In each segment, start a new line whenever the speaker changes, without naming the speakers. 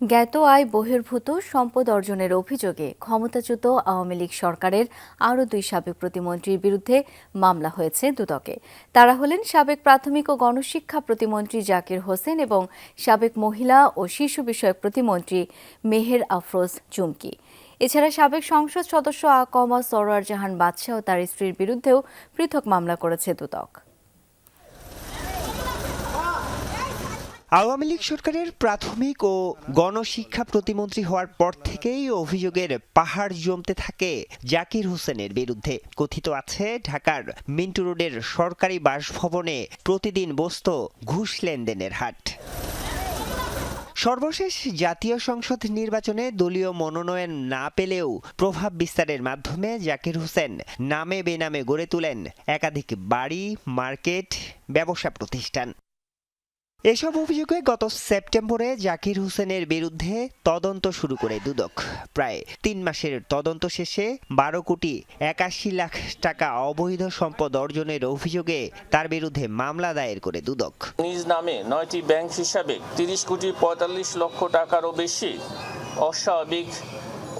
জ্ঞাত আয় বহির্ভূত সম্পদ অর্জনের অভিযোগে ক্ষমতাচ্যুত আওয়ামী লীগ সরকারের আরও দুই সাবেক প্রতিমন্ত্রীর বিরুদ্ধে মামলা হয়েছে দুদকে। তারা হলেন সাবেক প্রাথমিক ও গণশিক্ষা প্রতিমন্ত্রী জাকির হোসেন এবং সাবেক মহিলা ও শিশু বিষয়ক প্রতিমন্ত্রী মেহের আফরোজ চুমকি। এছাড়া সাবেক সংসদ সদস্য আকমা সরোয়ার জাহান বাদশাহ ও তার স্ত্রীর বিরুদ্ধেও পৃথক মামলা করেছে দুদক।
আওয়ামী লীগ সরকারের প্রাথমিক ও গণশিক্ষা প্রতিমন্ত্রী হওয়ার পর থেকেই অভিযোগের পাহাড় জমতে থাকে জাকির হোসেনের বিরুদ্ধে। কথিত আছে, ঢাকার মিন্টু রোডের সরকারি বাসভবনে প্রতিদিন বসত ঘুষ লেনদেনের হাট। সর্বশেষ জাতীয় সংসদ নির্বাচনে দলীয় মনোনয়ন না পেলেও প্রভাব বিস্তারের মাধ্যমে জাকির হোসেন নামে বেনামে গড়ে তোলেন একাধিক বাড়ি, মার্কেট, ব্যবসা প্রতিষ্ঠান। এসব অভিযোগে গত সেপ্টেম্বরে জাকির হোসেনের বিরুদ্ধে তদন্ত শুরু করে দুদক। প্রায় তিন মাসের তদন্ত শেষে বারো কোটি একাশি লাখ টাকা অবৈধ সম্পদ অর্জনের অভিযোগে তার বিরুদ্ধে মামলা দায়ের করে দুদক।
নিজ নামে নয়টি ব্যাংক হিসাবে তিরিশ কোটি পঁয়তাল্লিশ লক্ষ টাকারও বেশি অস্বাভাবিক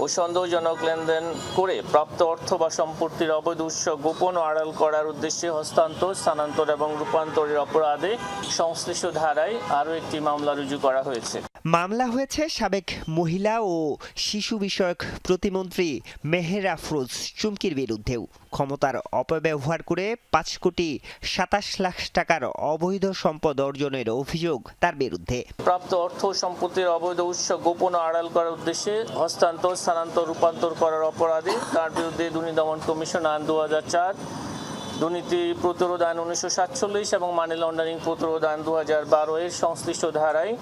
ও সন্দেহজনক লেনদেন করে প্রাপ্ত অর্থ বা সম্পত্তির অবৈধ উৎস গোপন ও আড়াল করার উদ্দেশ্যে হস্তান্তর, স্থানান্তর এবং রূপান্তরের অপরাধে সংশ্লিষ্ট ধারায় আরও একটি মামলা রুজু করা হয়েছে।
মামলা হয়েছে সাবেক মহিলা ও শিশু বিষয়ক প্রতিমন্ত্রী মেহের আফরোজ চুমকির বিরুদ্ধেও। ক্ষমতার অপব্যবহার করে পাঁচ কোটি সাতাশ লাখ টাকার অবৈধ সম্পদ অর্জনের অভিযোগ তার বিরুদ্ধে।
প্রাপ্ত অর্থ সম্পত্তির অবৈধ উৎস গোপন আড়াল করার উদ্দেশ্যে হস্তান্তর, স্থানান্তর, রূপান্তর করার অপরাধে তার বিরুদ্ধে দুর্নীতি দমন কমিশন আইন দু হাজার চার দুর্নীতি প্রতিরোধ আইন উনিশশো সাতচল্লিশ এবং মানি লন্ডারিং প্রতিরোধ আইন দু হাজার বারো এর সংশ্লিষ্ট ধারায়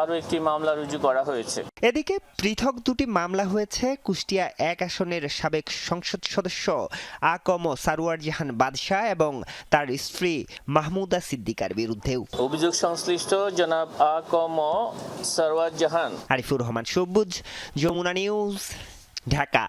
আরও একটি মামলা রুজু করা হয়েছে।
এদিকে পৃথক দুটি মামলা হয়েছে কুষ্টিয়া এক আসনের সাবেক সংসদ সদস্য আকম সারোয়ার জাহান বাদশাহ এবং তার স্ত্রী মাহমুদা সিদ্দিকার বিরুদ্ধেও।
অভিযোগ সংশ্লিষ্ট জনাব আকম কম সরওয়াজ জাহান
আরিফুর রহমান সবুজ যমুনা নিউজ ঢাকা।